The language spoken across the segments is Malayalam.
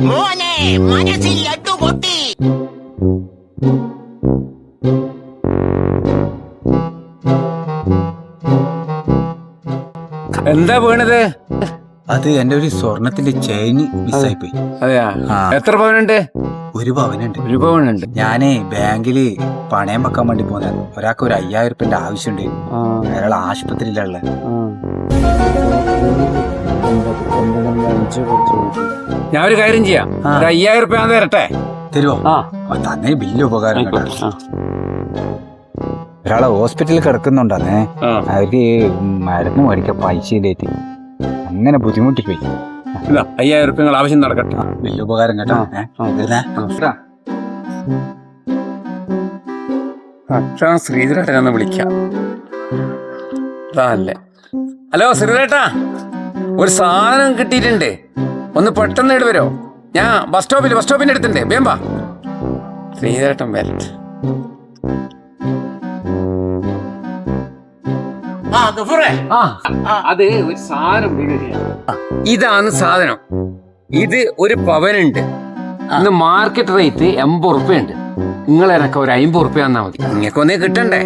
മോനെ മനസ്സിൽ ലഡു പൊട്ടി എന്താ പോണത് അത് എന്റെ ഒരു സ്വർണത്തിന്റെ ചെയിൻ മിസ്സായി പോയി അതെയാ എത്ര പവനുണ്ട്? ഒരു പവനുണ്ട് ഒരു പവനുണ്ട് ഞാനേ ബാങ്കിൽ പണയം വെക്കാൻ വേണ്ടി പോന്നെ ഒരാൾക്ക് ഒരു അയ്യായിരം റുപ്യന്റെ ആവശ്യമുണ്ട്. അയാൾ ആശുപത്രിയിലുള്ള ഞാൻ ഒരു കാര്യം ചെയ്യാം. ആ. ഒരു അയ്യായിരം റുപ്യ ഞാൻ തരട്ടെ? തരുമോ ആ. തന്നെ ബില്ല് ഉപകാരം കേട്ടോ. ആ. ഒരാളെ ഹോസ്പിറ്റലിൽ കിടക്കുന്നുണ്ടെന്നേ ആ. അവർ മരുന്ന് മേടിക്കാൻ പൈസ ഇല്ലേറ്റ് അങ്ങനെ ബുദ്ധിമുട്ടിപ്പോയി. അയ്യായിരം റുപ്യ നിങ്ങൾ ആവശ്യം നടക്കട്ടെ. വലിയ ഉപകാരം കേട്ടോ. ഏ? ശ്രീധരേട്ടൻ എന്ന് വിളിക്കാം. അതല്ലേ ഹലോ ശ്രീധരേട്ടാ. ഒരു സാധനം കിട്ടിയിട്ടുണ്ട്. ഒന്ന് പെട്ടെന്ന് ഇടവരോ ഞാൻ ബസ് സ്റ്റോപ്പിൽ ബസ് സ്റ്റോപ്പിന്റെ അടുത്തുണ്ട്. വേമ്പാ ശ്രീധരേട്ടൻ വരട്ടെ. ആ അത് ഒരു സാധനം. ഇതാണ് സാധനം. ഇത് ഒരു പവനുണ്ട്. ഇന്ന് മാർക്കറ്റ് റേറ്റ് എൺപത് റുപ്യ ഉണ്ട് നിങ്ങൾ എനക്ക് ഒരു അമ്പത് ഉറുപ്പ്യ തന്നാ മതി. നിങ്ങൾക്ക് ഒന്നേ കിട്ടണ്ടേ?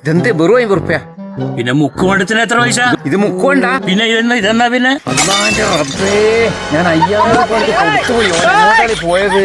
ഇതെന്ത് വെറും അമ്പത് ഉറുപ്പ്യ പിന്നെ മുക്ക് കൊണ്ടത്തിന് എത്ര പൈസ? ഇത് മുക്കോണ്ട പിന്നെ ഇതെന്നാ ഇതെന്നാ പിന്നെ? ഞാൻ അയ്യായിരം പോയത്?